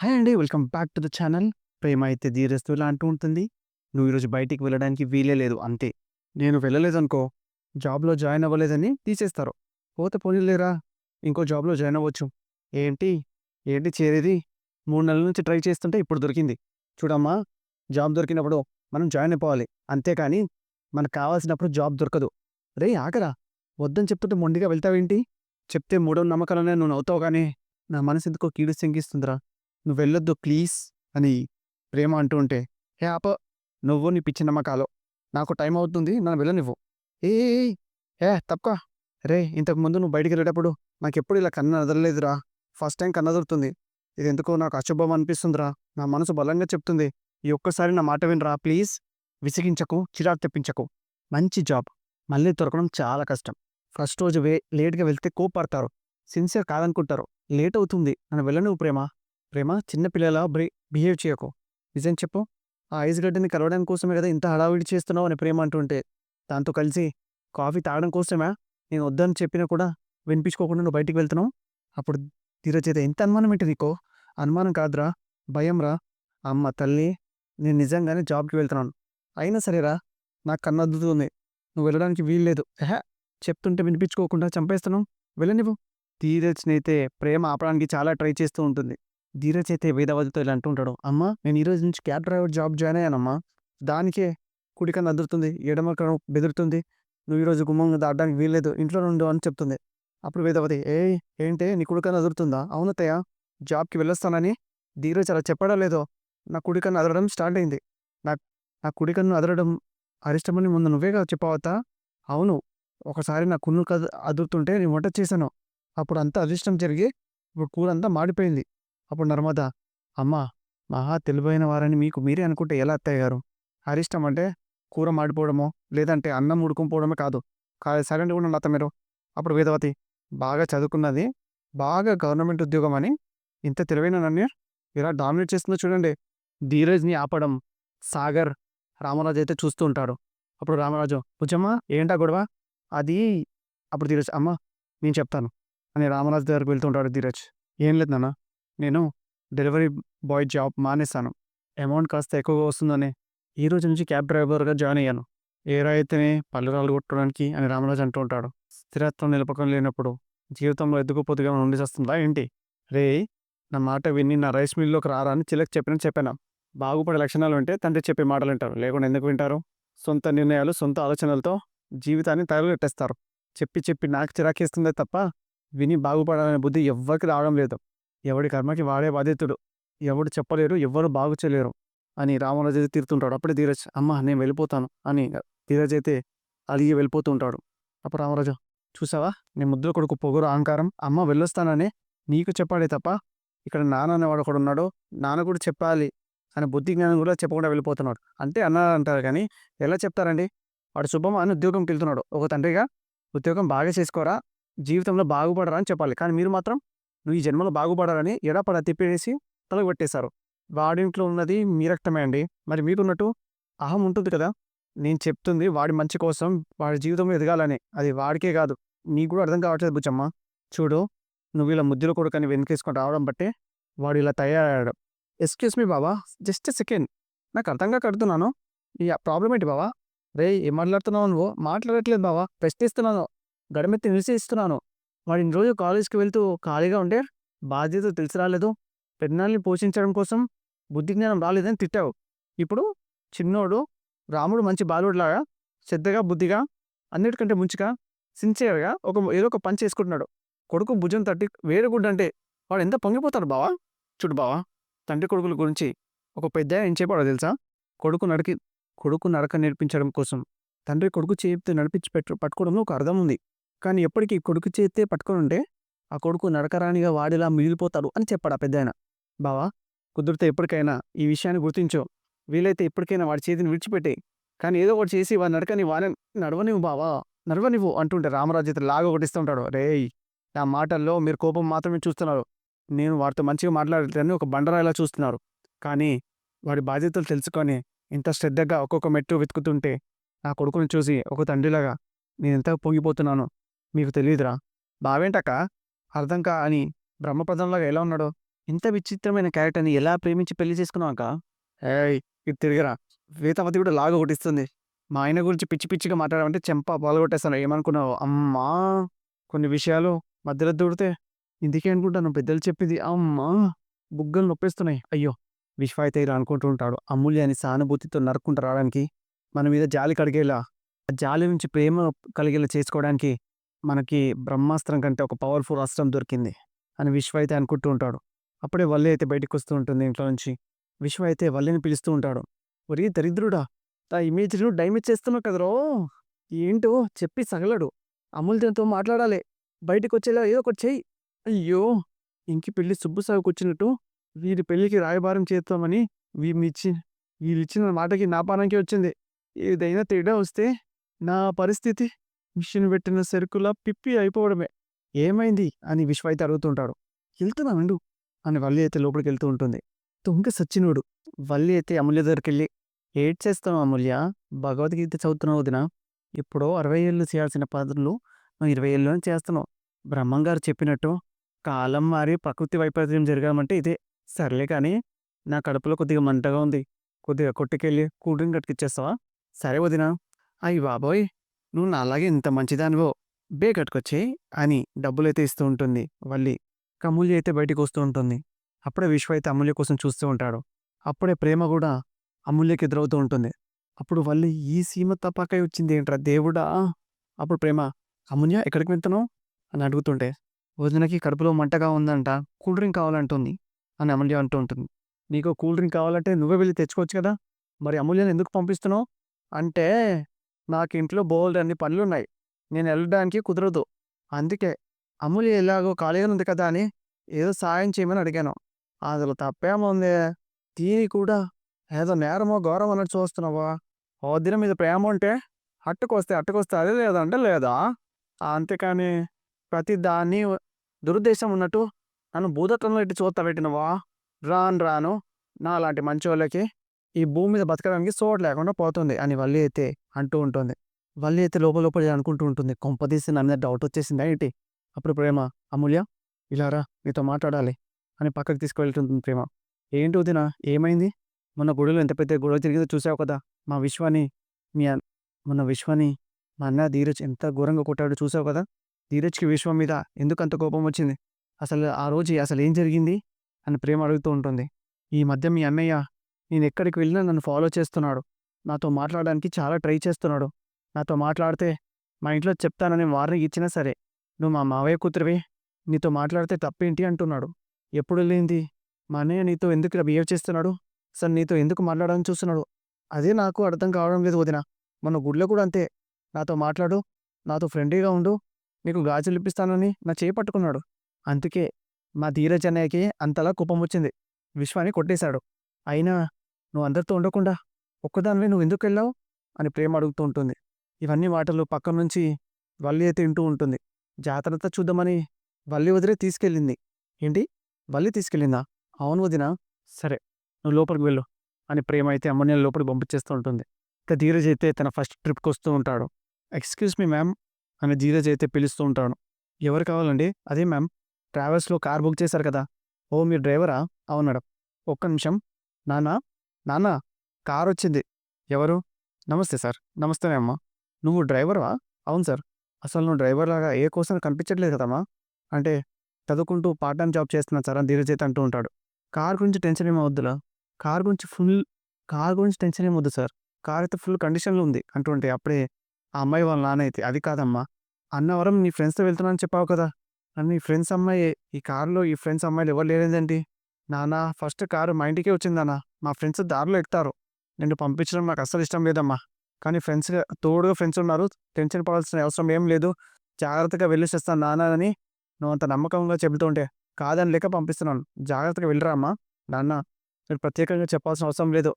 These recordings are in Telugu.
హాయ్ అండి. Welcome back to the channel. ప్రేమ అయితే ధీరస్తులా అంటూ ఉంటుంది. నువ్వు ఈరోజు బయటికి వెళ్ళడానికి వీలే లేదు అంతే. నేను వెళ్ళలేదనుకో, జాబ్‌లో జాయిన్ అవ్వలేదని తీసేస్తారు. పోతే పోనీలేరా ఇంకో జాబ్‌లో జాయిన్ అవ్వచ్చు. ఏంటి? ఏంటి చేరేది? మూడు నెలల నుంచి ట్రై చేస్తుంటే ఇప్పుడు దొరికింది. చూడమ్మా జాబ్ దొరికినప్పుడు మనం జాయిన్ అయిపోవాలి. అంతేకాని మనకు కావాల్సినప్పుడు జాబ్ దొరకదు. రేయ్ ఆగరా! వద్దని చెప్తుంటే మొండిగా వెళ్తావేంటి? చెప్తే మూడో నమ్మకాలనే నువ్వు నవ్వుతావు కానీ నా మనసు ఎందుకో కీడు శంకిస్తుందిరా. నువ్వు వెళ్ళొద్దు ప్లీజ్ అని ప్రేమ అంటూ ఉంటే, హే ఆప నువ్వు నీ పిచ్చి నమ్మకాలు. నాకు టైం అవుతుంది నన్ను వెళ్ళనివ్వు. ఏ ఏ ఏయ్! రే ఇంతకు రేయ్ నువ్వు నువ్వు బయటికెళ్ళేటప్పుడు నాకెప్పుడు ఇలా కన్ను అదరలేదురా. ఫస్ట్ టైం కన్నదొరుతుంది ఇది ఎందుకో నాకు అశుభం అనిపిస్తుందిరా. నా మనసు బలంగా చెప్తుంది. ఈ ఒక్కసారి నా మాట వినరా ప్లీజ్. విసిగించకు, చిరాకు తెప్పించకు. మంచి జాబ్. మళ్ళీ దొరకడం చాలా కష్టం. ఫస్ట్ రోజు వే లేట్‌గా వెళ్తే కోప్పడతారు. సిన్సియర్ కాదనుకుంటారు. లేట్ అవుతుంది. నన్ను వెళ్ళనివ్వు ప్రేమ. ప్రేమ చిన్న పిల్లలా బ్రే బిహేవ్ చేయకు. నిజం చెప్పు. ఆ ఐస్ గడ్డని కలవడం కోసమే కదా ఇంత హడావిడి చేస్తున్నావు అని ప్రేమ అంటుంటే, దాంతో కలిసి కాఫీ తాగడం కోసమే నేను వద్దని చెప్పినా కూడా వినిపించుకోకుండా నువ్వు బయటికి వెళ్తున్నావు? అప్పుడు ధీరచేత ఎంత అనుమానం ఏంటి నీకు? అనుమానం కాదురా భయంరా. అమ్మ తల్లి నేను నిజంగానే జాబ్‌కి వెళ్తున్నాను. అయినా సరేరా నాకు కన్నద్దుతుంది. నువ్వు వెళ్ళడానికి వీల్లేదు. ఎహె! చెప్తుంటే వినిపించుకోకుండా చంపేస్తున్నావు. వెళ్ళనివ్వు. ధీరజ్‌నైతే ప్రేమ ఆపడానికి చాలా ట్రై చేస్తూ ఉంటుంది. ధీరజ్ అయితే వేదవతితో ఇలా అంటూ ఉంటాడు. అమ్మా నేను ఈరోజు నుంచి క్యాబ్ డ్రైవర్ జాబ్ జాయిన్ అయ్యానమ్మా. దానికే కుడి అదురుతుంది. ఎడమ బెదురుతుంది. నువ్వు ఈరోజు గుమ్మం దాటడానికి వీల్లేదు. ఇంట్లోనే నుండు అని చెప్తుంది. అప్పుడు వేదవతి ఏ ఏంటే నీ కుడి అదురుతుందా? అవును జాబ్‌కి వెళ్ళొస్తానని ధీరజ్ అలా చెప్పడం లేదో నా కుడికన్న అదరడం స్టార్ట్ అయింది. నా నా కుడికన్ను అదరడం అరిష్టమని ముందు నువ్వే కదా చెప్పావు అవును. ఒకసారి నా కున్ను కద్ అదురుతుంటే నేను వంట చేశాను. అప్పుడు అంతా అదృష్టం జరిగి ఇప్పుడు కూరంతా మాడిపోయింది. అప్పుడు నర్మద అమ్మా మహా తెలివైన వారని మీకు మీరే అనుకుంటే ఎలా అత్తయ్య గారు? అరిష్టం అంటే కూర మాడిపోవడమో, లేదంటే అన్నం ఉడుకుపోవడమే కాదు. కాదు సైలెంట్‌గా కూడా అత్త మీరు. అప్పుడు వేదవతి బాగా చదువుకున్నది. బాగా గవర్నమెంట్ ఉద్యోగం అని ఇంత తెలివైన నన్ను ఇలా డామినేట్ చేస్తుందో చూడండి. ధీరజ్‌ని ఆపడం సాగర్, రామరాజు అయితే చూస్తూ ఉంటాడు. అప్పుడు రామరాజు భుజమ్మా ఏంటా గొడవ? అది అప్పుడు ధీరజ్ అమ్మ నేను చెప్తాను అని రామరాజు దగ్గరకు వెళ్తూ ఉంటాడు ధీరజ్. ఏం లేదు నాన్న. నేను డెలివరీ బాయ్ జాబ్ మానేశాను. అమౌంట్ కాస్త ఎక్కువగా వస్తుందని ఈ రోజు నుంచి క్యాబ్ డ్రైవర్‌గా జాయిన్ అయ్యాను. ఏరా అయితేనే పల్లెరాలు కొట్టడానికి అని రామరాజు అంటూ ఉంటాడు. స్థిరత్వం నిలపకం లేనప్పుడు జీవితంలో ఎత్తుకుపోతుగా ఉండి వస్తుందా ఏంటి? రేయ్ నా మాట విని నా రైస్ మిల్‌లోకి రారా అని చిలక్ చెప్పిన చెప్పాను. బాగుపడే లక్షణాలు ఉంటే తండ్రి చెప్పే మాటలు వింటారు. లేకుండా ఎందుకు వింటారు? సొంత నిర్ణయాలు, సొంత ఆలోచనలతో జీవితాన్ని తగలెట్టేస్తారు. చెప్పి చెప్పి నాకు చిరాకేస్తుందే తప్ప విని బాగుపడాలనే బుద్ధి ఎవ్వరికి రావడం లేదు. ఎవడి కర్మకి వాడే బాధితుడు. ఎవడు చెప్పలేరు, ఎవ్వరు బాగు చేయలేరు అని రామరాజు అయితే తిడుతుంటాడు. అప్పుడే ధీరజ్ అమ్మ నేను వెళ్ళిపోతాను అని ధీరజ్ అయితే అలిగి వెళ్ళిపోతూ ఉంటాడు. అప్పుడు రామరాజు చూసావా నీ ముద్ర కొడుకు పొగరు, అహంకారం. అమ్మ వెళ్ళొస్తానని నీకు చెప్పాడే తప్ప ఇక్కడ నాన్న అనేవాడు ఒకడున్నాడు. నాన్న కూడా చెప్పాలి అని బుద్ధి జ్ఞానం కూడా చెప్పకుండా వెళ్ళిపోతున్నాడు. అంటే అన్నారంటారు కానీ ఎలా చెప్తారండి? వాడు శుభం అని ఉద్యోగంకి వెళ్తున్నాడు. ఒక తండ్రిగా ఉద్యోగం బాగా చేసుకోరా, జీవితంలో బాగుపడరా అని చెప్పాలి. కానీ మీరు మాత్రం నువ్వు ఈ జన్మలో బాగుపడాలని ఎడపడ తిప్పేసి తలకు పెట్టేశారు. వాడింట్లో ఉన్నది మీ రక్తమే అండి. మరి మీకున్నట్టు అహం ఉంటుంది కదా! నేను చెప్తుంది వాడి మంచి కోసం, వాడి జీవితంలో ఎదగాలని. అది వాడికే కాదు నీకు కూడా అర్థం కావట్లేదు బుచ్చమ్మ. చూడు నువ్వు ఇలా ముద్దుల కొడుకని వెనుకేసుకొని రావడం బట్టే వాడు ఇలా తయారయ్యాడు. ఎక్స్‌క్యూజ్ మీ బావా జస్ట్ సెకండ్. నాకు అర్థంగా కడుతున్నాను ఈ ప్రాబ్లం ఏంటి బావా రే ఏం మాట్లాడుతున్నావు నువ్వు? మాట్లాడట్లేదు బావా ప్రశ్నిస్తున్నాను. గడమెత్తి నిరసిస్తున్నాను. వాడు ఇన్ని కాలేజ్‌కి వెళ్తూ ఖాళీగా ఉంటే బాధ్యత తెలిసి రాలేదు. పెదనాన్నని పోషించడం కోసం బుద్ధి జ్ఞానం రాలేదని తిట్టావు. ఇప్పుడు చిన్నోడు రాముడు మంచి బాలుడిలాగా శ్రద్ధగా, బుద్ధిగా, అన్నిటికంటే ముంచిగా సిన్సియర్‌గా ఒక ఏదో ఒక పని చేసుకుంటున్నాడు. కొడుకు భుజం తట్టి వేరుగుడ్డంటే వాడు ఎంత పొంగిపోతాడు బావా చూడు బావా తండ్రి కొడుకుల గురించి ఒక పెద్ద ఏం చెప్పాడో తెలుసా? కొడుకు నడకి కొడుకు నడక నేర్పించడం కోసం తండ్రి కొడుకు చేపితే నడిపించి పెట్టు పట్టుకోవడంలో ఒక అర్థం ఉంది. కానీ ఎప్పటికీ కొడుకు చేత్తే పట్టుకొనుంటే ఆ కొడుకు నడకరానిగా వాడిలా మిగిలిపోతాడు అని చెప్పాడు ఆ పెద్దాయన. బావా కుదిరితే ఎప్పటికైనా ఈ విషయాన్ని గుర్తించో వీలైతే ఎప్పటికైనా వాడి చేతిని విడిచిపెట్టే కానీ ఏదో ఒకటి చేసి వాడి నడకని వాన నడవనివ్వు బావా నడవనివ్వు అంటుంటే రామరాజు లాగా ఒకటిస్తుంటాడు రే రేయ్ నా మాటల్లో మీరు కోపం మాత్రమే చూస్తున్నారు. నేను వాడితో మంచిగా మాట్లాడలేదని ఒక బండరాయిలా చూస్తున్నారు. కానీ వాడి బాధ్యతలు తెలుసుకొని ఇంత శ్రద్ధగా ఒక్కొక్క మెట్టు వెతుకుతుంటే నా కొడుకుని చూసి ఒక తండ్రిలాగా నేను ఎంత పొంగిపోతున్నాను మీకు తెలియదురా బావేంటక్కా అర్థం కా అని బ్రహ్మపదంలాగా ఎలా ఉన్నాడు? ఇంత విచిత్రమైన క్యారెక్టర్‌ని ఎలా ప్రేమించి పెళ్ళి చేసుకున్నావు ఏయ్! ఇది తిరిగిరా శ్వేతావతి కూడా లాగా కొట్టిస్తుంది. మా ఆయన గురించి పిచ్చి పిచ్చిగా మాట్లాడమంటే చెంప పగలగొట్టేస్తాను. ఏమనుకున్నావు? అమ్మా! కొన్ని విషయాలు మధ్యలో దూడితే ఇందుకే అనుకుంటాను పెద్దలు చెప్పింది. అమ్మా! బుగ్గలు నొప్పేస్తున్నాయి. అయ్యో! విశ్వ అయితే ఇలా అనుకుంటూ ఉంటాడు. అమూల్య అని సానుభూతితో నరుక్కుంటూ రావడానికి మన మీద జాలి కడిగేలా, ఆ జాలి నుంచి ప్రేమ కలిగేలా చేసుకోవడానికి మనకి బ్రహ్మాస్త్రం కంటే ఒక పవర్‌ఫుల్ అస్త్రం దొరికింది అని విశ్వ అయితే అనుకుంటూ ఉంటాడు. అప్పుడే వల్లి అయితే బయటికొస్తూ ఉంటుంది ఇంట్లో నుంచి. విశ్వ అయితే వల్లిని పిలుస్తూ ఉంటాడు. ఒరేయ్ దరిద్రుడా! తా ఇమేజ్‌ను డైమేజ్ చేస్తున్నావు కదరో! ఏంటో చెప్పి సగలడు. అమూల్యతో మాట్లాడాలి. బయటికొచ్చేలా ఏదో ఒకటి చెయ్యి. అయ్యో! ఇంకి పెళ్ళి సుబ్బుసాగుకు వచ్చినట్టు వీరి పెళ్ళికి రాయబారం చేస్తామని వీమిచ్చి వీళ్ళిచ్చిన మాటకి నా వచ్చింది. ఏదైనా తేడా వస్తే నా పరిస్థితి మిషన్ పెట్టిన సరుకులా పిప్పి అయిపోవడమే. ఏమైంది? అని విశ్వ అయితే అడుగుతుంటాడు. వెళ్తున్నామండు అని వల్లి అయితే లోపలికెళ్తూ ఉంటుంది. దొంగ సచ్చినోడు. వల్లి అయితే అమూల్య దగ్గరికెళ్ళి చేస్తాం అమూల్య. భగవద్గీత చదువుతున్నావు వదినా. ఎప్పుడో 60 ఏళ్ళు చేయాల్సిన పనులు నువ్వు 20 ఏళ్ళలోనే చేస్తున్నావు. బ్రహ్మంగారు చెప్పినట్టు కాలం మారి ప్రకృతి వైపరీత్యం జరగడమంటే ఇదే. సర్లే కానీ నా కడుపులో కొద్దిగా మంటగా ఉంది. కొద్దిగా కొట్టుకెళ్ళి కూల్ డ్రింక్ కట్టుకిచ్చేస్తావా? సరే వదినా. అయ్యి బాబోయ్! నువ్వు నాలాగే ఇంత మంచిదానివో. బే కట్టుకొచ్చే అని డబ్బులైతే ఇస్తూ ఉంటుంది వల్లి. అమూల్య అయితే బయటికొస్తూ ఉంటుంది. అప్పుడే విశ్వ అయితే అమూల్య కోసం చూస్తూ ఉంటాడు. అప్పుడే ప్రేమ కూడా అమూల్యకి ఎదురవుతూ ఉంటుంది. అప్పుడు వల్లి ఈ సీమ తపాకై వచ్చింది ఏంట్రా దేవుడా! అప్పుడు ప్రేమ అమూల్య ఎక్కడికి వెళ్తాను అని అడుగుతుంటే వదినకి కడుపులో మంటగా ఉందంట. కూల్ డ్రింక్ కావాలంటుంది అని అమూల్య అంటూ ఉంటుంది. నీకు కూల్ డ్రింక్ కావాలంటే నువ్వే వెళ్ళి తెచ్చుకోవచ్చు కదా! మరి అమూల్యని ఎందుకు పంపిస్తున్నావు? అంటే నాకింట్లో బోలెడన్ని పనులున్నాయి. నేను వెళ్ళడానికి కుదరదు. అందుకే అమూల్య ఎలాగో ఖాళీగా ఉంది కదా అని ఏదో సాయం చేయమని అడిగాను. అందులో తప్పేముంది? దీని కూడా ఏదో నేరమో ఘోరమో అన్నట్టు చూస్తున్నావా? వదిన మీద ప్రేమ ఉంటే అట్టుకొస్తే అట్టుకొస్తది లేదంటే లేదా? అంతేకాని ప్రతి దాన్ని దురుద్దేశం ఉన్నట్టు నన్ను భూతత్వంలో ఇటు చూస్తా పెట్టినవా రాను రాను నాలాంటి వాళ్ళకి ఈ భూమి మీద బతకడానికి చోటు లేకుండా పోతుంది అని వల్లి అయితే అంటూ ఉంటుంది. వల్లి అయితే లోపల లోపల అనుకుంటూ ఉంటుంది. కొంపదీసి నా మీద డౌట్ వచ్చేసింది ఏంటి? అప్పుడు ప్రేమ అమూల్య ఇలా రా నీతో మాట్లాడాలి అని పక్కకు తీసుకువెళ్తుంటుంది ప్రేమ. ఏంటి వదినా ఏమైంది? మొన్న గుడిలో ఎంత పెద్ద గొడవ జరిగిందో చూసావు కదా! మా విశ్వాని మీ మొన్న విశ్వాని మా అన్న ధీరజ్ ఎంత ఘోరంగా కొట్టాడో చూసావు కదా! ధీరజ్‌కి విశ్వం మీద ఎందుకంత కోపం వచ్చింది? అసలు ఆ రోజు అసలేం జరిగింది? అని ప్రేమ అడుగుతూ ఉంటుంది. ఈ మధ్య మీ అన్నయ్య నేను ఎక్కడికి వెళ్ళినా నన్ను ఫాలో చేస్తున్నాడు. నాతో మాట్లాడడానికి చాలా ట్రై చేస్తున్నాడు. నాతో మాట్లాడితే మా ఇంట్లో చెప్తానని వార్నింగ్ ఇచ్చినా సరే నువ్వు మా మావయ్య కూతురివి. నీతో మాట్లాడితే తప్పేంటి అంటున్నాడు. ఎప్పుడు లేనిది మా అన్నయ్య నీతో ఎందుకు ఇలా బిహేవ్ చేస్తున్నాడు? అసలు నీతో ఎందుకు మాట్లాడాలని చూస్తున్నాడు? అదే నాకు అర్థం కావడం లేదు వదిన మన గుడిలో కూడా అంతే. నాతో మాట్లాడు. నాతో ఫ్రెండ్లీగా ఉండు. నీకు గాజులిప్పిస్తానని నా చేపట్టుకున్నాడు పట్టుకున్నాడు. అందుకే మా ధీరజ్ అన్నయ్యకి అంతలా కోపం వచ్చింది. విశ్వాన్ని కొట్టేశాడు. అయినా నువ్వు అందరితో ఉండకుండా ఒక్కదానివే నువ్వెందుకెళ్ళావు? అని ప్రేమ అడుగుతూ ఉంటుంది. ఇవన్నీ మాటలు పక్క నుంచి వల్లి అయితే వింటూ ఉంటుంది. జాతరత చూద్దామని వల్లి వదిలే తీసుకెళ్ళింది. ఏంటి? వల్లి తీసుకెళ్ళిందా? అవును వదినా. సరే నువ్వు లోపలికి వెళ్ళు అని ప్రేమ అయితే అమ్మని లోపలికి పంపించేస్తూ ఉంటుంది. ఇక ధీరజ్ అయితే తన ఫస్ట్ ట్రిప్కి వస్తూ ఉంటాడు. ఎక్స్‌క్యూజ్ మీ మ్యామ్ అని ధీరజ్ అయితే పిలుస్తూ ఉంటాడు. ఎవరు కావాలండి? అదే మ్యామ్ ట్రావెల్స్‌లో కార్ బుక్ చేశారు కదా! ఓ మీరు డ్రైవరా? అవును మేడం. ఒక్క నిమిషం. నానా నాన్నా కారు వచ్చింది ఎవరు? నమస్తే సార్. నమస్తే అమ్మా నువ్వు డ్రైవర్‌వా? అవును సార్. అసలు నువ్వు డ్రైవర్ లాగా ఏ కోసం కనిపించట్లేదు కదమ్మా! అంటే చదువుకుంటూ పార్ట్ టైం జాబ్ చేస్తున్నా సార్ అని ధీరజ్ అంటూ ఉంటాడు. కార్ గురించి టెన్షన్ ఏమవుద్దులా అవ్వద్దులా. కార్ గురించి ఫుల్ కార్ గురించి టెన్షన్ ఏమి వద్దు సార్. కార్ అయితే ఫుల్ కండిషన్‌లో ఉంది అంటుంటే అప్పుడే ఆ అమ్మాయి వాళ్ళ నాన్న అయితే అది కాదమ్మా. అన్నవరం నీ ఫ్రెండ్స్‌తో వెళ్తున్నానని చెప్పావు కదా! అని నీ ఫ్రెండ్స్ అమ్మాయి ఈ కార్‌లో ఈ ఫ్రెండ్స్ అమ్మాయిలు ఎవరు లేరేందండి నానా ఫస్ట్ కారు మా ఇంటికే వచ్చింది మా ఫ్రెండ్స్ దారిలో ఎక్కుతారు. నిన్ను పంపించడం నాకు అస్సలు ఇష్టం లేదమ్మా. కానీ ఫ్రెండ్స్‌గా తోడుగా ఫ్రెండ్స్ ఉన్నారు. టెన్షన్ పడాల్సిన అవసరం ఏం లేదు. జాగ్రత్తగా వెళ్ళేసేస్తాను నాన్న అని నువ్వు అంత నమ్మకంగా చెబుతుంటే కాదని లేక పంపిస్తున్నాను. జాగ్రత్తగా వెళ్ళరా అమ్మా. నాన్న నేను ప్రత్యేకంగా చెప్పాల్సిన అవసరం లేదు.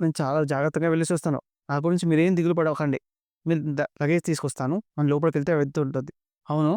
నేను చాలా జాగ్రత్తగా వెళ్ళేసి వస్తాను నా గురించి మీరేం దిగులు పడకండి. మీరు లగేజ్ తీసుకొస్తాను మన లోపలికి వెళ్తే వెళ్తుంటుంది అవును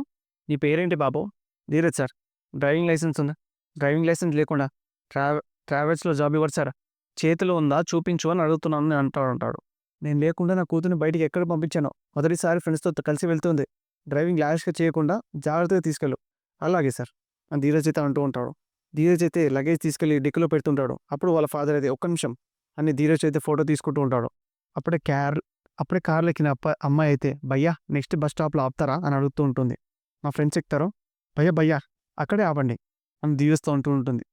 నీ పేరేంటి బాబు? ధీరజ్ సార్. డ్రైవింగ్ లైసెన్స్ ఉందా? డ్రైవింగ్ లైసెన్స్ లేకుండా ట్రావె ట్రావెల్స్‌లో జాబ్ ఇవ్వరు సార్. చేతిలో ఉందా చూపించు అని అడుగుతున్నాను అని అంటా ఉంటాడు. నేను లేకుండా నా కూతురిని బయటికి ఎక్కడ పంపించాను. మొదటిసారి ఫ్రెండ్స్‌తో కలిసి వెళ్తుంది. డ్రైవింగ్ ర్యాష్‌గా చేయకుండా జాగ్రత్తగా తీసుకెళ్ళు. అలాగే సార్ అని ధీరజ్ అయితే అంటూ ఉంటాడు. ధీరజ్ అయితే లగేజ్ తీసుకెళ్ళి డిక్కులో పెడుతుంటాడు అప్పుడు వాళ్ళ ఫాదర్ అయితే ఒక్క నిమిషం అని ధీరజ్ అయితే ఫోటో తీసుకుంటూ ఉంటాడు అప్పుడే క్యార్ అప్పుడే కార్లో ఎక్కిన అప్ప అమ్మాయి అయితే భయ్యా నెక్స్ట్ బస్ స్టాప్లో ఆపుతారా అని అడుగుతూ ఉంటుంది మా ఫ్రెండ్స్ ఎక్కుతారు భయ్యా భయ్యా అక్కడే ఆపండి అని దీవిస్తూ ఉంటూ ఉంటుంది